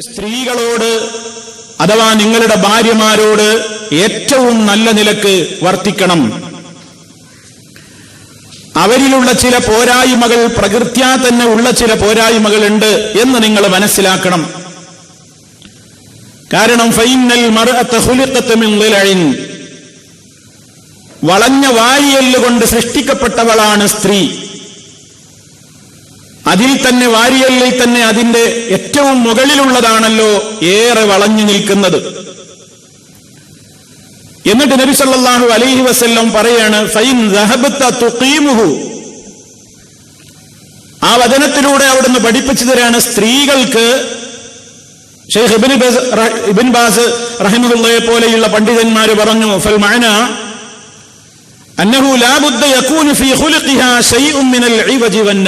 സ്ത്രീകളോട് അഥവാ നിങ്ങളുടെ ഭാര്യമാരോട് ഏറ്റവും നല്ല നിലയ്ക്ക് വർത്തിക്കണം. അവരിലുള്ള ചില പോരായ്മകൾ പ്രകൃത്യാ തന്നെ ഉള്ള ചില പോരായ്മകളുണ്ട് എന്ന് നിങ്ങൾ മനസ്സിലാക്കണം. കാരണം ഫൈനൽ വളഞ്ഞ വാരിയല്ലുകൊണ്ട് സൃഷ്ടിക്കപ്പെട്ടവളാണ് സ്ത്രീ. അതിൽ തന്നെ വാരിയല്ലിൽ തന്നെ അതിന്റെ ഏറ്റവും മുകളിലുള്ളതാണല്ലോ ഏറെ വളഞ്ഞു നിൽക്കുന്നത്. എന്നിട്ട് നബി സല്ലല്ലാഹു അലൈഹി വസല്ലം പറയാണ് ആ വചനത്തിലൂടെ അവിടുന്ന് പഠിപ്പിച്ചു തരാണ് സ്ത്രീകൾക്ക് ഷെയ്ഖ് ഇബിൻ ഇബിൻ ബാസ് റഹിമഹുള്ളയെ പോലെയുള്ള പണ്ഡിതന്മാർ പറഞ്ഞു ഫൽ മഅന അന്നഹു ലാ ബുദ്ദ യകൂനു ഫീ ഖുലുഖിഹാ ശൈഉൻ മിനൽ ഇവജി വൻ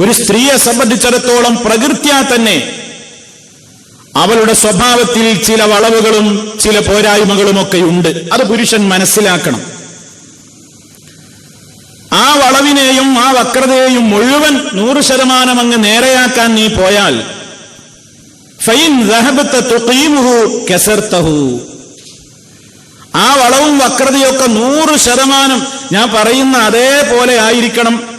ഒരു സ്ത്രീയെ സംബന്ധിച്ചിടത്തോളം പ്രകൃത്യാ തന്നെ അവളുടെ സ്വഭാവത്തിൽ ചില വളവുകളും ചില പോരായ്മകളും ഒക്കെ ഉണ്ട് അത് പുരുഷൻ മനസ്സിലാക്കണം. ആ വളവിനെയും ആ വക്രതയെയും മുഴുവൻ നൂറ് ശതമാനം അങ്ങ് നേരെയാക്കാൻ നീ പോയാൽ ആ വളവും വക്രതയൊക്കെ നൂറ് ശതമാനം ഞാൻ പറയുന്ന അതേപോലെ ആയിരിക്കണം.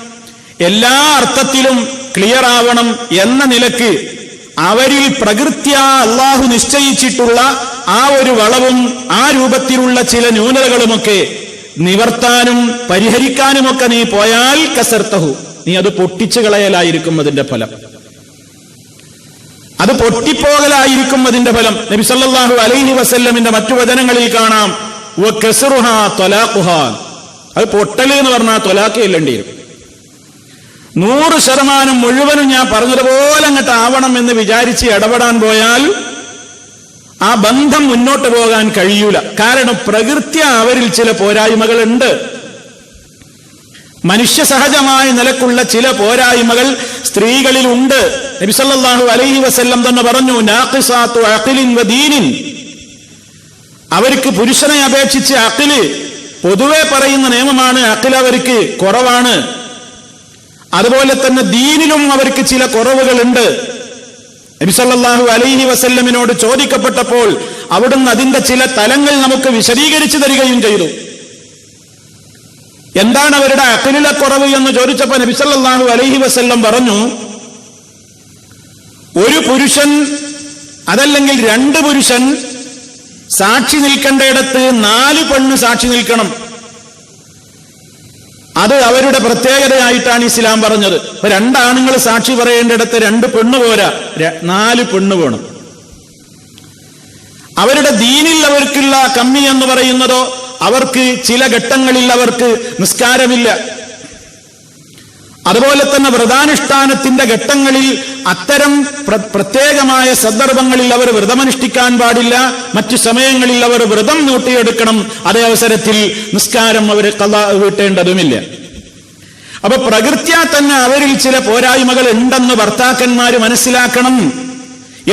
എല്ലാ അർത്ഥത്തിലും ക്ലിയർ ആവണം എന്ന നിലയ്ക്ക് അവരിൽ പ്രകൃത്യാ അള്ളാഹു നിശ്ചയിച്ചിട്ടുള്ള ആ ഒരു വളവും ആ രൂപത്തിലുള്ള ചില ന്യൂനതകളുമൊക്കെ നിവർത്താനും പരിഹരിക്കാനുമൊക്കെ നീ പോയാൽ കസർത്തഹു. നീ അത് പൊട്ടിച്ചു കളയലായിരിക്കും അതിന്റെ ഫലം. അത് പൊട്ടിപ്പോകലായിരിക്കും അതിന്റെ ഫലം. നബി സല്ലല്ലാഹു അലൈഹി വസല്ലമിന്റെ മറ്റു വചനങ്ങളിൽ കാണാം. അത് പൊട്ടൽ എന്ന് പറഞ്ഞാൽ തൊലാക്ക് ചെല്ലേണ്ടി വരും നൂറ് ശതമാനം മുഴുവനും ഞാൻ പറഞ്ഞതുപോലെ അങ്ങോട്ട് ആവണം എന്ന് വിചാരിച്ച് ഇടപെടാൻ പോയാൽ ആ ബന്ധം മുന്നോട്ട് പോകാൻ കഴിയൂല. കാരണം പ്രകൃത്യ അവരിൽ ചില പോരായ്മകളുണ്ട്. മനുഷ്യ സഹജമായ നിലക്കുള്ള ചില പോരായ്മകൾ സ്ത്രീകളിൽ ഉണ്ട്. നബിസല്ലാഹു അലൈഹി വസ്ല്ലം തന്നെ പറഞ്ഞു നാഖിസാത്തു അഖിലിൻ വദീനിൻ ദീനിൻ. അവർക്ക് പുരുഷനെ അപേക്ഷിച്ച് അഖിൽ പൊതുവെ പറയുന്ന നിയമമാണ് അഖിൽ അവർക്ക് കുറവാണ്. അതുപോലെ തന്നെ ദീനിലും അവർക്ക് ചില കുറവുകളുണ്ട്. നബിസല്ലാഹു അലൈഹി വസല്ലമിനോട് ചോദിക്കപ്പെട്ടപ്പോൾ അവിടുന്ന് അതിന്റെ ചില തലങ്ങൾ നമുക്ക് വിശദീകരിച്ചു തരികയും ചെയ്തു. എന്താണ് അവരുടെ അഖിലിലെ കുറവ് എന്ന് ചോദിച്ചപ്പോൾ നബിസല്ലാഹു അലൈഹി വസല്ലം പറഞ്ഞു ഒരു പുരുഷൻ അതല്ലെങ്കിൽ രണ്ട് പുരുഷൻ സാക്ഷി നിൽക്കേണ്ടയിടത്ത് നാല് പെണ്ണ് സാക്ഷി നിൽക്കണം. അത് അവരുടെ പ്രത്യേകതയായിട്ടാണ് ഇസ്ലാം പറഞ്ഞത്. ഇപ്പൊ രണ്ടാണുങ്ങൾ സാക്ഷി പറയേണ്ടിടത്ത് രണ്ട് പെണ്ണ് പോരാ. നാല് പെണ്ണ് വേണം. അവരുടെ ദീനിൽ അവർക്കുള്ള കമ്മി എന്ന് പറയുന്നതോ അവർക്ക് ചില ഘട്ടങ്ങളിൽ അവർക്ക് നിസ്കാരമില്ല. അതുപോലെ തന്നെ വ്രതാനുഷ്ഠാനത്തിന്റെ ഘട്ടങ്ങളിൽ അത്തരം പ്രത്യേകമായ സന്ദർഭങ്ങളിൽ അവർ വ്രതമനുഷ്ഠിക്കാൻ പാടില്ല. മറ്റു സമയങ്ങളിൽ അവർ വ്രതം നൂട്ടിയെടുക്കണം അതേ അവസരത്തിൽ നിസ്കാരം അവർ കഥ വീട്ടേണ്ടതുമില്ല. അപ്പൊ പ്രകൃത്യാ തന്നെ അവരിൽ ചില പോരായ്മകൾ ഉണ്ടെന്ന് ഭർത്താക്കന്മാർ മനസ്സിലാക്കണം.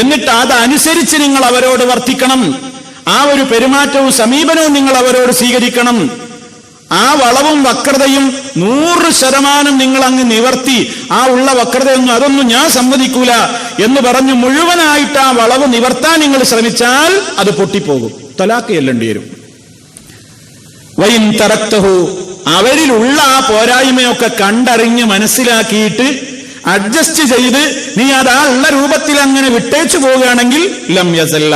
എന്നിട്ട് അതനുസരിച്ച് നിങ്ങൾ അവരോട് വർത്തിക്കണം. ആ ഒരു പെരുമാറ്റവും സമീപനവും നിങ്ങൾ അവരോട് സ്വീകരിക്കണം. ആ വളവും വക്രതയും നൂറ് ശതമാനം നിങ്ങൾ അങ്ങ് നിവർത്തി ആ ഉള്ള വക്രതയൊന്നും അതൊന്നും ഞാൻ സമ്മതിക്കൂല എന്ന് പറഞ്ഞു മുഴുവനായിട്ട് ആ വളവ് നിവർത്താൻ നിങ്ങൾ ശ്രമിച്ചാൽ അത് പൊട്ടിപ്പോകും. തലാക്ക് ചെല്ലേണ്ടി വരും. വൈൻ തറക്തഹു അവരിലുള്ള ആ പോരായ്മയൊക്കെ കണ്ടറിഞ്ഞ് മനസ്സിലാക്കിയിട്ട് അഡ്ജസ്റ്റ് ചെയ്ത് നീ അത് ആ ഉള്ള രൂപത്തിൽ അങ്ങനെ വിട്ടേച്ചു പോവുകയാണെങ്കിൽ ലം യസല്ല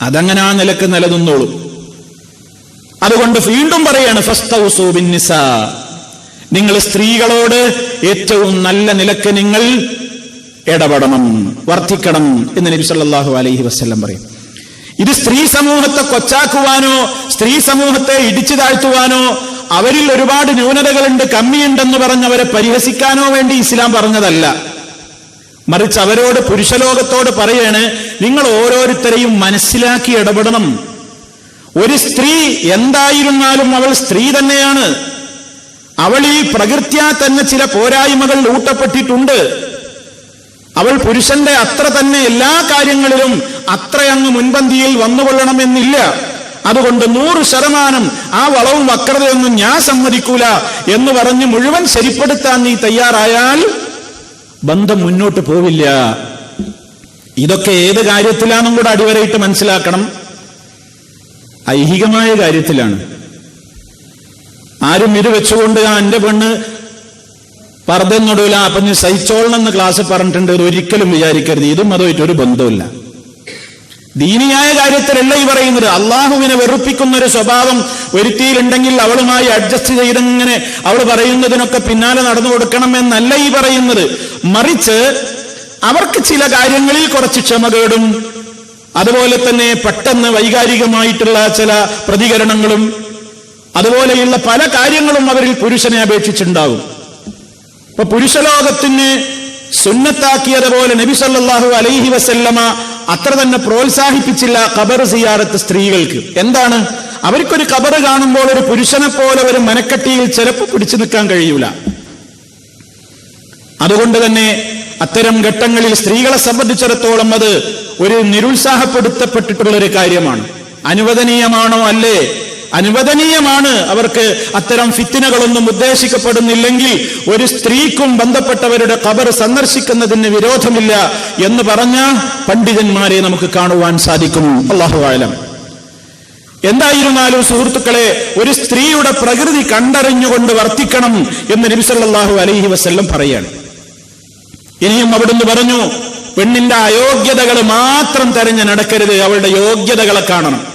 അതങ്ങനെ ആ നിലയ്ക്ക് നിലനിന്നോളും. അതുകൊണ്ട് വീണ്ടും പറയാണ്. നിങ്ങൾ സ്ത്രീകളോട് ഏറ്റവും നല്ല നിലയ്ക്ക് നിങ്ങൾ ഇടപെടണം വർദ്ധിക്കണം എന്ന് നബി സല്ലല്ലാഹു അലൈഹി വസല്ലം പറയും ഇത് സ്ത്രീ സമൂഹത്തെ കൊച്ചാക്കുവാനോ സ്ത്രീ സമൂഹത്തെ ഇടിച്ചു താഴ്ത്തുവാനോ അവരിൽ ഒരുപാട് ന്യൂനതകളുണ്ട് കമ്മിയുണ്ടെന്ന് പറഞ്ഞവരെ പരിഹസിക്കാനോ വേണ്ടി ഇസ്ലാം പറഞ്ഞതല്ല മറിച്ച് അവരോട് പുരുഷലോകത്തോട് പറയാണ് നിങ്ങൾ ഓരോരുത്തരെയും മനസ്സിലാക്കി ഇടപെടണം ഒരു സ്ത്രീ എന്തായിരുന്നാലും അവൾ സ്ത്രീ തന്നെയാണ്. അവൾ ഈ പ്രകൃത്യാ തന്നെ ചില പോരായ്മകൾ ഊട്ടപ്പെട്ടിട്ടുണ്ട് അവൾ പുരുഷന്റെ അത്ര തന്നെ എല്ലാ കാര്യങ്ങളിലും അത്രയങ്ങ് മുൻപന്തിയിൽ വന്നുകൊള്ളണമെന്നില്ല. അതുകൊണ്ട് നൂറ് ശതമാനം ആ വളവും വക്രതയൊന്നും ഞാൻ സമ്മതിക്കൂല എന്ന് പറഞ്ഞ് മുഴുവൻ ശരിപ്പെടുത്താൻ നീ തയ്യാറായാൽ ബന്ധം മുന്നോട്ട് പോവില്ല. ഇതൊക്കെ ഏത് കാര്യത്തിലാണെന്നും കൂടെ അടിവരയിട്ട് മനസ്സിലാക്കണം. ഐഹികമായ കാര്യത്തിലാണ്. ആരും ഇത് വെച്ചുകൊണ്ട് ആ എന്റെ പെണ്ണ് പർദ്ദനൊടുവില അപ്പൊ നീ സഹിച്ചോളണം എന്ന് ക്ലാസ് പറഞ്ഞിട്ടുണ്ട് ഒരിക്കലും വിചാരിക്കരുത്. ഇതും അതുമായിട്ട് ഒരു ബന്ധമില്ല ദീനിയായ കാര്യത്തിലല്ല ഈ പറയുന്നത്. അള്ളാഹുവിനെ വെറുപ്പിക്കുന്ന ഒരു സ്വഭാവം ഒരുത്തിയിലുണ്ടെങ്കിൽ അവളുമായി അഡ്ജസ്റ്റ് ചെയ്തിങ്ങനെ അവൾ പറയുന്നതിനൊക്കെ പിന്നാലെ നടന്നു കൊടുക്കണം എന്നല്ല ഈ പറയുന്നത്. മറിച്ച് അവർക്ക് ചില കാര്യങ്ങളിൽ കുറച്ച് ക്ഷമകേടും അതുപോലെ തന്നെ പെട്ടെന്ന് വൈകാരികമായിട്ടുള്ള ചില പ്രതികരണങ്ങളും അതുപോലെയുള്ള പല കാര്യങ്ങളും അവരിൽ പുരുഷനെ അപേക്ഷിച്ചുണ്ടാകും ഇപ്പൊ പുരുഷലോകത്തിന് സുന്നത്താക്കിയതുപോലെ നബി സല്ലല്ലാഹു അലൈഹി വസല്ലമ അത്ര തന്നെ പ്രോത്സാഹിപ്പിച്ചില്ല കബർ സിയാറത്ത് സ്ത്രീകൾക്ക്. എന്താണ്? അവർക്കൊരു കബർ കാണുമ്പോൾ ഒരു പുരുഷനെ പോലെ ഒരു മനക്കട്ടിയിൽ ചിലപ്പോൾ പിടിച്ചു നിൽക്കാൻ കഴിയൂല. അതുകൊണ്ട് തന്നെ അത്തരം ഘട്ടങ്ങളിൽ സ്ത്രീകളെ സംബന്ധിച്ചിടത്തോളം അത് ഒരു നിരുത്സാഹപ്പെടുത്തപ്പെട്ടിട്ടുള്ള ഒരു കാര്യമാണ്. അനുവദനീയമാണോ അല്ലേ? അനുവദനീയമാണ് അവർക്ക് അത്തരം ഫിത്തിനകളൊന്നും ഉദ്ദേശിക്കപ്പെടുന്നില്ലെങ്കിൽ ഒരു സ്ത്രീക്കും ബന്ധപ്പെട്ടവരുടെ കബർ സന്ദർശിക്കുന്നതിന് വിരോധമില്ല എന്ന് പറഞ്ഞ പണ്ഡിതന്മാരെ നമുക്ക് കാണുവാൻ സാധിക്കും. അള്ളാഹു ആലം എന്തായിരുന്നാലും സുഹൃത്തുക്കളെ ഒരു സ്ത്രീയുടെ പ്രകൃതി കണ്ടറിഞ്ഞുകൊണ്ട് വർത്തിക്കണം എന്ന് നബിസല്ലാഹു അലൈഹി വസ്ല്ലം പറയാണ്. ഇനിയും അവിടുന്ന് പറഞ്ഞു പെണ്ണിന്റെ അയോഗ്യതകൾ മാത്രം തെരഞ്ഞ് നടക്കരുത്. അവളുടെ യോഗ്യതകളെ കാണണം.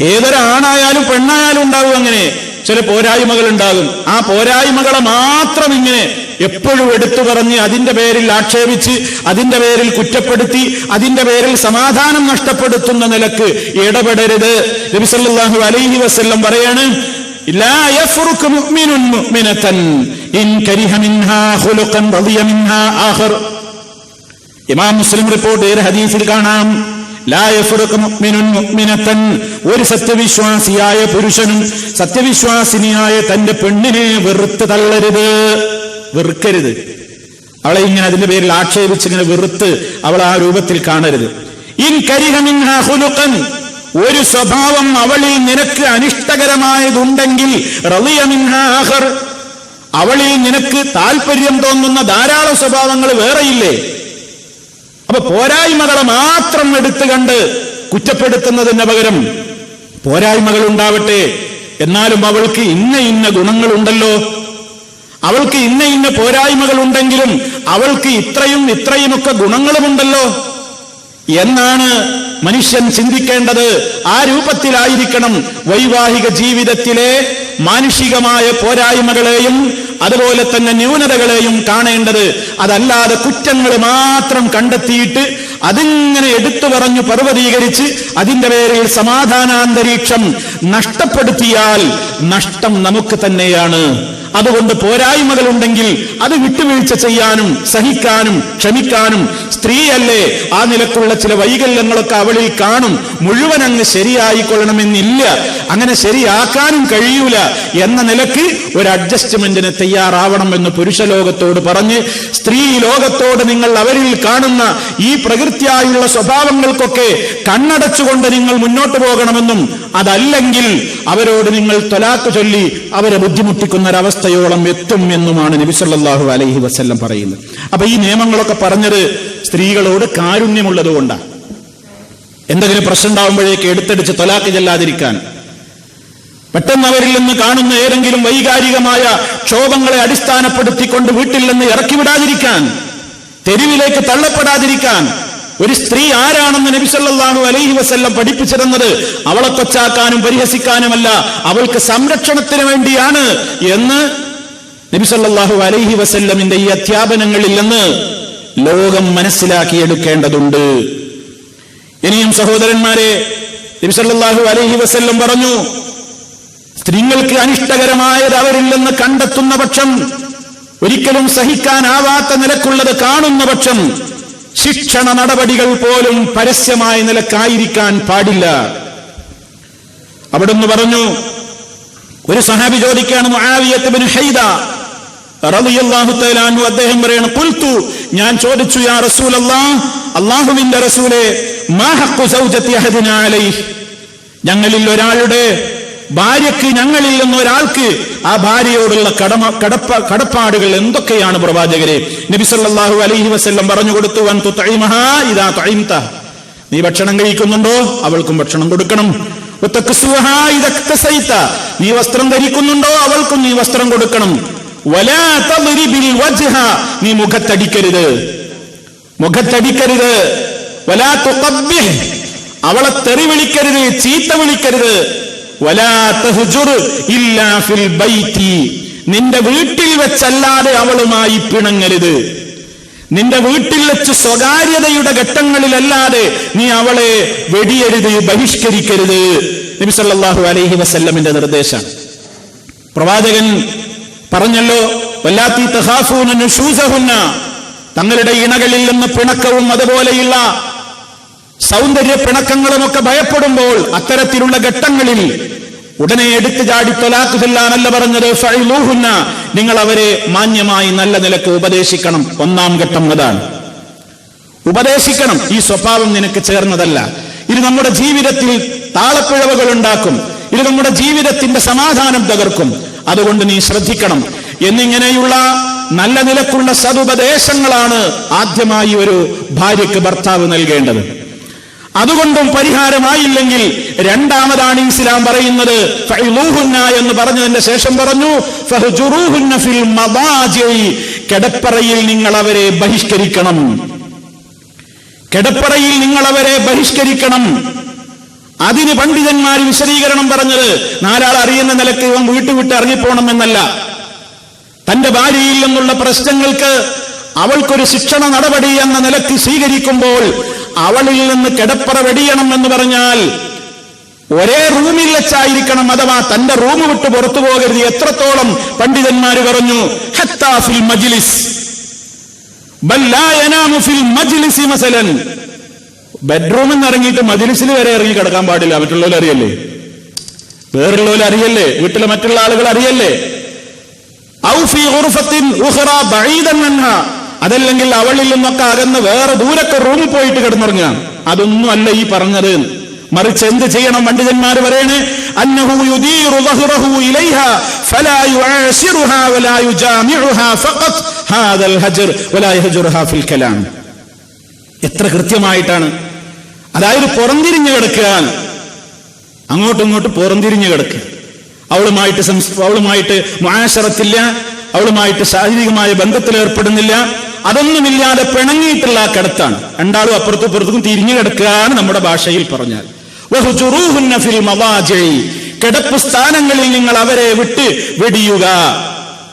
ഏതൊരാണായാലും പെണ്ണായാലും ഉണ്ടാവും അങ്ങനെ. ചില പോരായ്മകൾ ഉണ്ടാകും ആ പോരായ്മകളെ മാത്രം ഇങ്ങനെ എപ്പോഴും എടുത്തു പറഞ്ഞ് അതിന്റെ പേരിൽ ആക്ഷേപിച്ച് അതിന്റെ പേരിൽ കുറ്റപ്പെടുത്തി അതിന്റെ പേരിൽ സമാധാനം നഷ്ടപ്പെടുത്തുന്ന നിലയ്ക്ക് ഇടപെടരുത്. നബിസല്ലാഹു അലൈഹി വസ്ല്ലം പറയാണ് ഇൻ കരിഹ മിൻഹാ റളിയ മിൻഹാ ഇമാം മുസ്ലിം റിപ്പോർട്ട് ചെയ്ത ഹദീസിൽ കാണാം? ഒരു സത്യവിശ്വാസിയായ പുരുഷനും സത്യവിശ്വാസിനിയായ തന്റെ പെണ്ണിനെ വെറുത്ത് തള്ളരുത്. വെറുക്കരുത്. അവളെ ഇങ്ങനെ അതിന്റെ പേരിൽ ആക്ഷേപിച്ച് ഇങ്ങനെ വെറുത്ത് അവൾ ആ രൂപത്തിൽ കാണരുത്. ഇൻ കരിഹ മിൻഹാ ഖുലുഖൻ ഒരു സ്വഭാവം അവളിൽ നിനക്ക് അനിഷ്ടകരമായതുണ്ടെങ്കിൽ അവളിൽ നിനക്ക് താല്പര്യം തോന്നുന്ന ധാരാളം സ്വഭാവങ്ങൾ വേറെയില്ലേ? അപ്പൊ പോരായ്മകളെ മാത്രം എടുത്തു കണ്ട് കുറ്റപ്പെടുത്തുന്നതിന് പകരം പോരായ്മകൾ ഉണ്ടാവട്ടെ. എന്നാലും അവൾക്ക് ഇന്ന ഇന്ന ഗുണങ്ങളുണ്ടല്ലോ. അവൾക്ക് ഇന്ന ഇന്ന പോരായ്മകൾ ഉണ്ടെങ്കിലും അവൾക്ക് ഇത്രയും ഇത്രയുമൊക്കെ ഗുണങ്ങളുമുണ്ടല്ലോ. എന്നാണ് മനുഷ്യൻ ചിന്തിക്കേണ്ടത്. ആ രൂപത്തിലായിരിക്കണം വൈവാഹിക ജീവിതത്തിലെ മാനുഷികമായ പോരായ്മകളെയും അതുപോലെ തന്നെ ന്യൂനതകളെയും കാണേണ്ടത് അതല്ലാതെ കുറ്റങ്ങൾ മാത്രം കണ്ടെത്തിയിട്ട് അതിങ്ങനെ എടുത്തു പറഞ്ഞു പർവതീകരിച്ച് അതിന്റെ പേരിൽ സമാധാനാന്തരീക്ഷം നഷ്ടപ്പെടുത്തിയാൽ നഷ്ടം നമുക്ക് തന്നെയാണ്. അതുകൊണ്ട് പോരായ്മകൾ ഉണ്ടെങ്കിൽ അത് വിട്ടുവീഴ്ച ചെയ്യാനും സഹിക്കാനും ക്ഷമിക്കാനും സ്ത്രീയല്ലേ ആ നിലക്കുള്ള ചില വൈകല്യങ്ങളൊക്കെ അവളിൽ കാണും. മുഴുവൻ അങ്ങ് ശരിയായിക്കൊള്ളണമെന്നില്ല. അങ്ങനെ ശരിയാക്കാനും കഴിയൂല എന്ന നിലയ്ക്ക് ഒരു അഡ്ജസ്റ്റ്മെന്റിന് തയ്യാറാവണം എന്ന് പുരുഷ ലോകത്തോട് പറഞ്ഞ് സ്ത്രീ ലോകത്തോട് നിങ്ങൾ അവരിൽ കാണുന്ന ഈ പ്രകൃതിയായുള്ള സ്വഭാവങ്ങൾക്കൊക്കെ കണ്ണടച്ചുകൊണ്ട് നിങ്ങൾ മുന്നോട്ട് പോകണമെന്നും അതല്ലെങ്കിൽ അവരോട് നിങ്ങൾ തൊലാക്ക് ചൊല്ലി അവരെ ബുദ്ധിമുട്ടിക്കുന്ന ഒരവസ്ഥയോളം എത്തും എന്നുമാണ് നബിസല്ലാഹു അലൈഹി വസ്ല്ലം പറയുന്നത്. അപ്പൊ ഈ നിയമങ്ങളൊക്കെ പറഞ്ഞത് സ്ത്രീകളോട് കാരുണ്യമുള്ളത് കൊണ്ടാണ്. എന്തെങ്കിലും പ്രശ്നം ഉണ്ടാവുമ്പോഴേക്ക് എടുത്തടിച്ച് തൊലാക്ക് ചെല്ലാതിരിക്കാൻ. പെട്ടെന്ന് അവരിൽ നിന്ന് കാണുന്ന ഏതെങ്കിലും വൈകാരികമായ ക്ഷോഭങ്ങളെ അടിസ്ഥാനപ്പെടുത്തിക്കൊണ്ട് വീട്ടിൽ നിന്ന് ഇറക്കിവിടാതിരിക്കാൻ തെരുവിലേക്ക് തള്ളപ്പെടാതിരിക്കാൻ ഒരു സ്ത്രീ ആരാണെന്ന് നബിസല്ലാഹു അലൈഹി വസ്ല്ലം പഠിപ്പിച്ചിരുന്നത് അവളെ കൊച്ചാക്കാനും പരിഹസിക്കാനുമല്ല അവൾക്ക് സംരക്ഷണത്തിന് വേണ്ടിയാണ് എന്ന് നബിസല്ലാഹു അലൈഹി വസല്ലമിന്റെ ഈ അധ്യാപനങ്ങളിൽ നിന്ന് ലോകം മനസ്സിലാക്കിയെടുക്കേണ്ടതുണ്ട്. ഇനിയും സഹോദരന്മാരെ നബിസല്ലാഹു അലൈഹി വസല്ലം പറഞ്ഞു സ്ത്രീകൾക്ക് അനിഷ്ടകരമായത് അവരിൽ നിന്ന് കണ്ടെത്തുന്ന പക്ഷം ഒരിക്കലും സഹിക്കാനാവാത്ത നിലക്കുള്ളത് കാണുന്ന പക്ഷം ശിക്ഷണ നടപടികൾ പോലും പരസ്യമായ നിലക്കായിരിക്കാൻ പാടില്ല. അവിടുന്ന് പറഞ്ഞു ഒരു സഹാബി ചോദിക്കുകയാണ് മുആവിയത്ത് ബിൻ ഹൈദ റളിയല്ലാഹു തആല അൻഹു അദ്ദേഹം പറയാണ് ഖുൽതു ഞാൻ ചോദിച്ചു യാ റസൂലല്ലാഹ് അല്ലാഹുവിന്റെ റസൂലേ മാ ഹഖു സൗജത്തി അഹദിന അലൈഹി? ഞങ്ങളിൽ ഒരാളുടെ ഭാര്യയ്ക്ക് ഞങ്ങളിൽ നിന്ന് ഒരാൾക്ക് ആ ഭാര്യയോടുള്ള കടമ കടപ്പ കടപ്പാടുകൾ എന്തൊക്കെയാണ് പ്രവാചകരെ? നബിസല്ലാഹു അലൈഹി വസല്ലം പറഞ്ഞു കൊടുത്തു വൻ നീ ഭക്ഷണം കഴിക്കുന്നുണ്ടോ? അവൾക്കും ഭക്ഷണം കൊടുക്കണം. നീ വസ്ത്രം ധരിക്കുന്നുണ്ടോ? അവൾക്കും നീ വസ്ത്രം കൊടുക്കണം. നീ മുഖത്തടിക്കരുത്. മുഖത്തടിക്കരുത്. അവളെ തെറി വിളിക്കരുത് ചീത്ത വിളിക്കരുത്. നിന്റെ വീട്ടിൽ വെച്ചല്ലാതെ അവളുമായി പിണങ്ങരുത്. നിന്റെ വീട്ടിൽ വെച്ച് സ്വകാര്യതയുടെ ഘട്ടങ്ങളിലല്ലാതെ നീ അവളെ വെടിയരുത് ബഹിഷ്കരിക്കരുത്. നബിസല്ലാഹു അലൈഹി വസല്ലമിന്റെ നിർദ്ദേശം. പ്രവാചകൻ പറഞ്ഞല്ലോ വല്ലാത്തി തങ്ങളുടെ ഇണകളിൽ നിന്ന് പിണക്കവും അതുപോലെയുള്ള സൗന്ദര്യ പിണക്കങ്ങളുമൊക്കെ ഭയപ്പെടുമ്പോൾ അത്തരത്തിലുള്ള ഘട്ടങ്ങളിൽ ഉടനെ എടുത്തു ചാടി തൊലാക്ക് ചെല്ലാനല്ല പറഞ്ഞത് ഫഇലൂഹുന്ന നിങ്ങൾ അവരെ മാന്യമായി നല്ല നിലയ്ക്ക് ഉപദേശിക്കണം. ഒന്നാം ഘട്ടം അതാണ്. ഉപദേശിക്കണം. ഈ സ്വഭാവം നിനക്ക് ചേർന്നതല്ല. ഇത് നമ്മുടെ ജീവിതത്തിൽ താളപ്പിഴവുകൾ ഉണ്ടാക്കും ഇത് നമ്മുടെ ജീവിതത്തിന്റെ സമാധാനം തകർക്കും. അതുകൊണ്ട് നീ ശ്രദ്ധിക്കണം. എന്നിങ്ങനെയുള്ള നല്ല നിലക്കുള്ള സതുപദേശങ്ങളാണ് ആദ്യമായി ഒരു ഭാര്യയ്ക്ക് ഭർത്താവ് നൽകേണ്ടത്. അതുകൊണ്ടും പരിഹാരമായില്ലെങ്കിൽ രണ്ടാമതാണ് ഇസ്ലാം പറയുന്നത് എന്ന് പറഞ്ഞതിന്റെ ശേഷം പറഞ്ഞു കിടപ്പറയിൽ നിങ്ങൾ അവരെ ബഹിഷ്കരിക്കണം. കിടപ്പറയിൽ നിങ്ങൾ അവരെ ബഹിഷ്കരിക്കണം. അതിന് പണ്ഡിതന്മാർ വിശദീകരണം പറഞ്ഞത് നാലാൾ അറിയുന്ന നിലയ്ക്ക് ഇവൻ വീട്ടുവിട്ട് ഇറങ്ങിപ്പോണമെന്നല്ല. തന്റെ ഭാര്യയിൽ നിന്നുള്ള പ്രശ്നങ്ങൾക്ക് അവൾക്കൊരു ശിക്ഷണ നടപടി എന്ന നിലയ്ക്ക് സ്വീകരിക്കുമ്പോൾ അവളിൽ നിന്ന് കിടപ്പറ വെടിയണം എന്ന് പറഞ്ഞാൽ ഒരേ റൂമിൽ വെച്ചായിരിക്കണം അഥവാ തന്റെ റൂം വിട്ട് പുറത്തു പോകരുത്. എത്രത്തോളം പണ്ഡിതന്മാർ പറഞ്ഞു ഹത്താഫിൽ മജ്ലിസ് മസലൻ. ബെഡ്റൂമിൽ നിന്ന് ഇറങ്ങിയിട്ട് മജ്ലിസിൽ വരെ ഇറങ്ങി കിടക്കാൻ പാടില്ല. മറ്റുള്ളവർ അറിയല്ലേ? വേറുള്ളവർ അറിയല്ലേ? വീട്ടിലെ മറ്റുള്ള ആളുകൾ അറിയല്ലേ? ഔ അതല്ലെങ്കിൽ അവളിൽ നിന്നൊക്കെ അകന്ന് വേറെ ദൂരൊക്കെ റൂമിൽ പോയിട്ട് കിടന്നുറങ്ങുകയാണ്. അതൊന്നും അല്ല ഈ പറഞ്ഞത്. മറിച്ച് എന്ത് ചെയ്യണം പണ്ഡിതന്മാർ പറയണേ? എത്ര കൃത്യമായിട്ടാണ്. അതായത് പുറംതിരിഞ്ഞു കിടക്കുകയാണ്. അങ്ങോട്ടും ഇങ്ങോട്ട് പുറംതിരിഞ്ഞു കിടക്കുക. അവളുമായിട്ട് അവളുമായിട്ട് മാശറത്തില്ല അവളുമായിട്ട് ശാരീരികമായ ബന്ധത്തിൽ ഏർപ്പെടുന്നില്ല അതൊന്നുമില്ലാതെ പിണങ്ങിയിട്ടുള്ള ആ കിടത്താണ്. രണ്ടാളും അപ്പുറത്തും ഇപ്പുറത്തും തിരിഞ്ഞു കിടക്കുകയാണ് നമ്മുടെ ഭാഷയിൽ പറഞ്ഞാൽ. കിടപ്പ് സ്ഥാനങ്ങളിൽ നിങ്ങൾ അവരെ വിട്ട് വെടിയുക.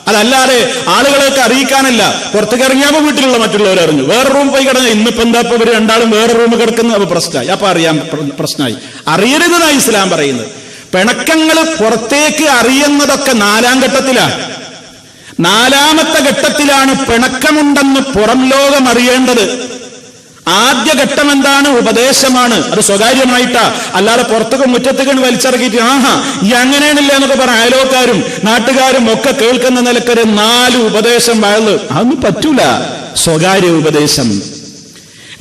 അതല്ലാതെ ആളുകളെയൊക്കെ അറിയിക്കാനല്ല. പുറത്തേക്ക് ഇറങ്ങിയപ്പോ വീട്ടിലുള്ള മറ്റുള്ളവർ അറിഞ്ഞു. വേറെ റൂം പോയി കിടന്നു ഇന്നിപ്പോ എന്താ ഇപ്പൊ ഇവർ രണ്ടാളും വേറെ റൂം കിടക്കുന്ന അപ്പൊ പ്രശ്നമായി. അപ്പൊ അറിയാൻ പ്രശ്നമായി. അറിയരുതെന്നാണ് ഇസ്ലാം പറയുന്നത്. പിണക്കങ്ങൾ പുറത്തേക്ക് അറിയുന്നതൊക്കെ നാലാം ഘട്ടത്തിലാണ്. നാലാമത്തെ ഘട്ടത്തിലാണ് പിണക്കമുണ്ടെന്ന് പുറം ലോകം അറിയേണ്ടത്. ആദ്യ ഘട്ടം എന്താണ്? ഉപദേശമാണ്. അത് സ്വകാര്യമായിട്ടാ. അല്ലാതെ പുറത്തൊക്കെ മുറ്റത്തേക്ക് വലിച്ചിറക്കിയിട്ട് ആഹാ ഈ അങ്ങനെയാണില്ല എന്നൊക്കെ പറഞ്ഞ അയലോക്കാരും നാട്ടുകാരും ഒക്കെ കേൾക്കുന്ന നിലക്കൊരു നാല് ഉപദേശം വയൽ അതൊന്നും പറ്റൂല. സ്വകാര്യ ഉപദേശം.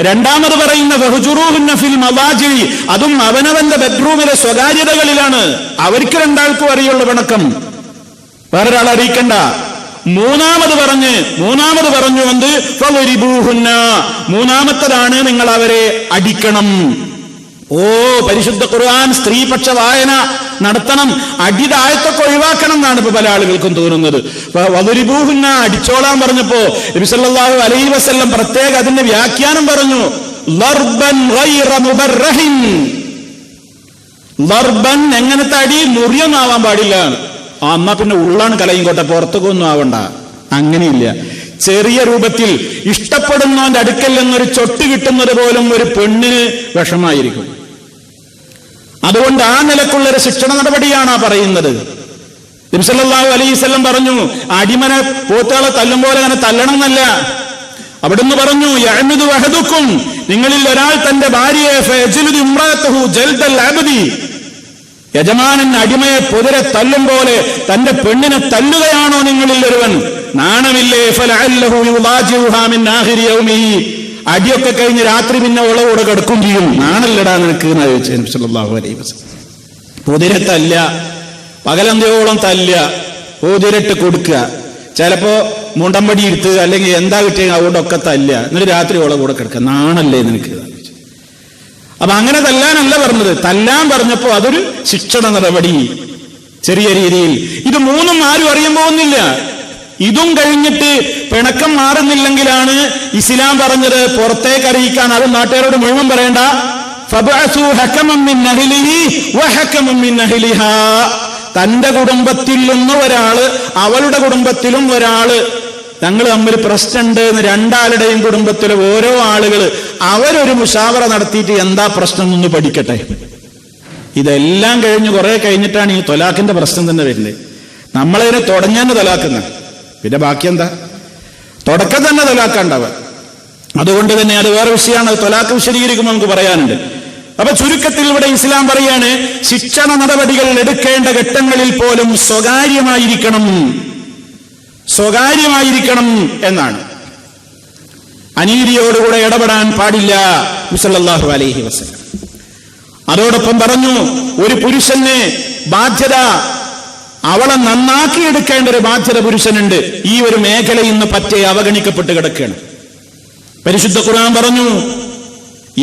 രണ്ടാമത് പറയുന്ന ബഹുജുറൂഹിന്ന ഫിൽ മവാജി അതും അവനവന്റെ ബെഡ്റൂമിലെ സ്വകാര്യതകളിലാണ്. അവർക്ക് രണ്ടാൾക്കും അറിയുള്ള പിണക്കം. വേറൊരാൾ അറിയിക്കണ്ട. മൂന്നാമത് പറഞ്ഞ് മൂന്നാമത് പറഞ്ഞു എന്ത്? മൂന്നാമത്തതാണ് നിങ്ങൾ അവരെ അടിക്കണം. ഓ പരിശുദ്ധ ഖുർആൻ സ്ത്രീപക്ഷ വായന നടത്തണം. അടിതാഴത്തൊക്കെ ഒഴിവാക്കണം എന്നാണ് ഇപ്പൊ പല ആളുകൾക്കും തോന്നുന്നത്. വതുരിബൂഹുന്ന അടിച്ചോളാൻ പറഞ്ഞപ്പോ നബിസല്ലാഹു അലൈ വസല്ലം പ്രത്യേക അതിന്റെ വ്യാഖ്യാനം പറഞ്ഞു. ലർബൻ എങ്ങനത്തെ അടി? മുറിയൊന്നാവാൻ പാടില്ലാണ് പാടില്ല ആ പിന്നെ ഉള്ളാണ് കലയും കോട്ടെ പുറത്തേക്കൊന്നും ആവണ്ട. അങ്ങനെയില്ല. ചെറിയ രൂപത്തിൽ ഇഷ്ടപ്പെടുന്നവന്റെ അടുക്കൽ നിന്നൊരു ചൊട്ട് കിട്ടുന്നത് പോലും ഒരു പെണ്ണിന് വിഷമായിരിക്കും. അതുകൊണ്ട് ആ നിലക്കുള്ള ഒരു ശിക്ഷണ നടപടിയാണ് ആ പറയുന്നത് നബിസല്ലാഹു അലൈസ്വല്ലം പറഞ്ഞു അടിമനെ പോത്തുകളെ തല്ലും പോലെ അങ്ങനെ തല്ലണം എന്നല്ല അവിടുന്ന് പറഞ്ഞു വഹദുക്കും നിങ്ങളിൽ ഒരാൾ തന്റെ ഭാര്യയെ യജമാനൻ അടിമയെ പൊതിരെ തല്ലും പോലെ തന്റെ പെണ്ണിനെ തല്ലുകയാണോ നിങ്ങളിൽ ഒരുവൻ? നാണമില്ലേ? അടിയൊക്കെ കഴിഞ്ഞ് രാത്രി പിന്നെ ഉളവോടെ കിടക്കും ചെയ്യും. നാണല്ലടാ നിനക്ക് എന്ന് പൊതിരെ തല്ല പകലന്ത്യോളം തല്ല പൊതിരട്ട് കൊടുക്കുക. ചിലപ്പോ മുണ്ടമ്പടി ഇരുത്തുക അല്ലെങ്കിൽ എന്താ കിട്ടിയ അതുകൊണ്ടൊക്കെ തല്ല എന്നിട്ട് രാത്രി ഓളെ കൂടെ കിടക്കുക. നാണല്ലേ നിനക്ക്? അപ്പൊ അങ്ങനെ തല്ലാനല്ല പറഞ്ഞത്. തല്ലാൻ പറഞ്ഞപ്പോ അതൊരു ശിക്ഷണ നടപടി. ചെറിയ രീതിയിൽ. ഇത് മൂന്നും ആരും അറിയാൻ പോകുന്നില്ല. ഇതും കഴിഞ്ഞിട്ട് പിണക്കം മാറുന്നില്ലെങ്കിലാണ് ഇസ്ലാം പറഞ്ഞത് പുറത്തേക്ക് അറിയിക്കാൻ. അത് നാട്ടുകാരോട് മുഴുവൻ പറയണ്ട. തന്റെ കുടുംബത്തിൽ നിന്ന് ഒരാൾ അവളുടെ കുടുംബത്തിലും ഒരാൾ ഞങ്ങൾ തമ്മിൽ പ്രശ്നമുണ്ട് എന്ന് രണ്ടാളുടെയും കുടുംബത്തിലെ ഓരോ ആളുകൾ അവരൊരു മുഷാവറ നടത്തിയിട്ട് എന്താ പ്രശ്നം എന്ന് പഠിക്കട്ടെ. ഇതെല്ലാം കഴിഞ്ഞ് കുറെ കഴിഞ്ഞിട്ടാണ് ഈ തൊലാഖിന്റെ പ്രശ്നം തന്നെ വരുന്നത്. നമ്മളതിനെ തുടങ്ങാൻ തൊലാക്കുന്ന പിന്നെ ബാക്കി എന്താ? തുടക്കം തന്നെ തൊലാക്കാണ്ടാവുക അതുകൊണ്ട് തന്നെ അത് വേറെ വിഷയമാണ്. തൊലാക്ക് വിശദീകരിക്കുമ്പോൾ നമുക്ക് പറയാനുണ്ട്. അപ്പൊ ചുരുക്കത്തിൽ ഇവിടെ ഇസ്ലാം പറയാണ് ശിക്ഷണ നടപടികൾ എടുക്കേണ്ട ഘട്ടങ്ങളിൽ പോലും സ്വകാര്യമായിരിക്കണം. സ്വകാര്യമായിരിക്കണം എന്നാണ്. അനീതിയോടുകൂടെ ഇടപെടാൻ പാടില്ല മുസല്ലാഹു അലൈഹി വസ്ലം അതോടൊപ്പം പറഞ്ഞു ഒരു പുരുഷന് ബാധ്യത അവളെ നന്നാക്കിയെടുക്കേണ്ട ഒരു ബാധ്യത പുരുഷനുണ്ട്. ഈ ഒരു മേഖല ഇന്ന് പറ്റേ അവഗണിക്കപ്പെട്ട് കിടക്കുകയാണ്. പരിശുദ്ധ ഖുർആൻ പറഞ്ഞു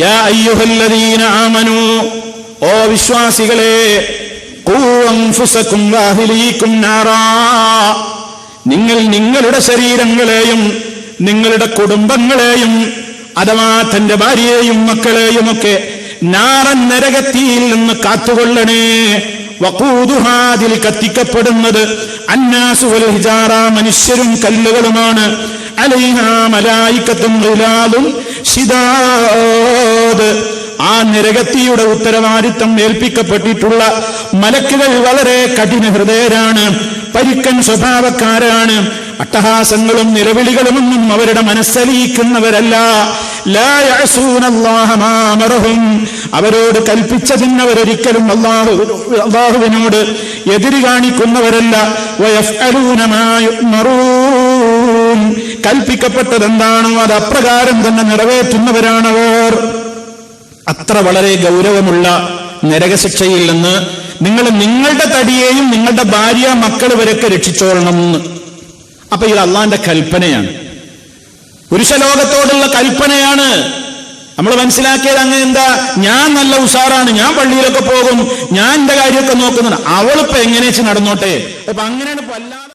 യാ അയ്യുഹല്ലദീന ഓ വിശ്വാസികളെ കൂവം ഫുസക്കും വാഹിലീക്കും നാറാ. നിങ്ങൾ നിങ്ങളുടെ ശരീരങ്ങളെയും നിങ്ങളുടെ കുടുംബങ്ങളെയും അഥവാ തന്റെ ഭാര്യയെയും മക്കളെയും ഒക്കെ നാറൻ നരകത്തിയിൽ നിന്ന് കാത്തുകൊള്ളണേ. വക്കൂതുഹാതിൽ കത്തിക്കപ്പെടുന്നത് അന്നാസുവൽ ഹിജാറ മനുഷ്യരും കല്ലുകളുമാണ്. അലൈഹാമലായിക്കത്തും ശിദാദ്. ആ നിരകത്തിയുടെ ഉത്തരവാദിത്തം ഏൽപ്പിക്കപ്പെട്ടിട്ടുള്ള മലക്കുകൾ വളരെ കഠിന ഹൃദയരാണ്. പരിക്കൻ സ്വഭാവക്കാരാണ് അട്ടഹാസങ്ങളും നിലവിളികളുമൊന്നും അവരുടെ മനസ്സലിയിക്കുന്നവരല്ല. അവരോട് കൽപ്പിച്ചതിന് അവരൊരിക്കലും അള്ളാഹു അള്ളാഹുവിനോട് എതിര് കാണിക്കുന്നവരല്ല. കൽപ്പിക്കപ്പെട്ടതെന്താണോ അത് അപ്രകാരം തന്നെ നിറവേറ്റുന്നവരാണവർ അത്ര വളരെ ഗൗരവമുള്ള നരകശിക്ഷയിൽ നിന്ന് നിങ്ങൾ നിങ്ങളുടെ തടിയെയും നിങ്ങളുടെ ഭാര്യ മക്കൾ വരെയൊക്കെ രക്ഷിച്ചോളണം എന്ന് അപ്പൊ ഇത് അള്ളാന്റെ കൽപ്പനയാണ്. പുരുഷലോകത്തോടുള്ള കൽപ്പനയാണ്. നമ്മൾ മനസ്സിലാക്കിയത് അങ്ങനെ എന്താ? ഞാൻ നല്ല ഉഷാറാണ് ഞാൻ പള്ളിയിലൊക്കെ പോകും ഞാൻ എന്റെ കാര്യമൊക്കെ നോക്കുന്നുണ്ട്. അവളിപ്പോ എങ്ങനെ വെച്ച് നടന്നോട്ടെ? അപ്പൊ അങ്ങനെയാണ്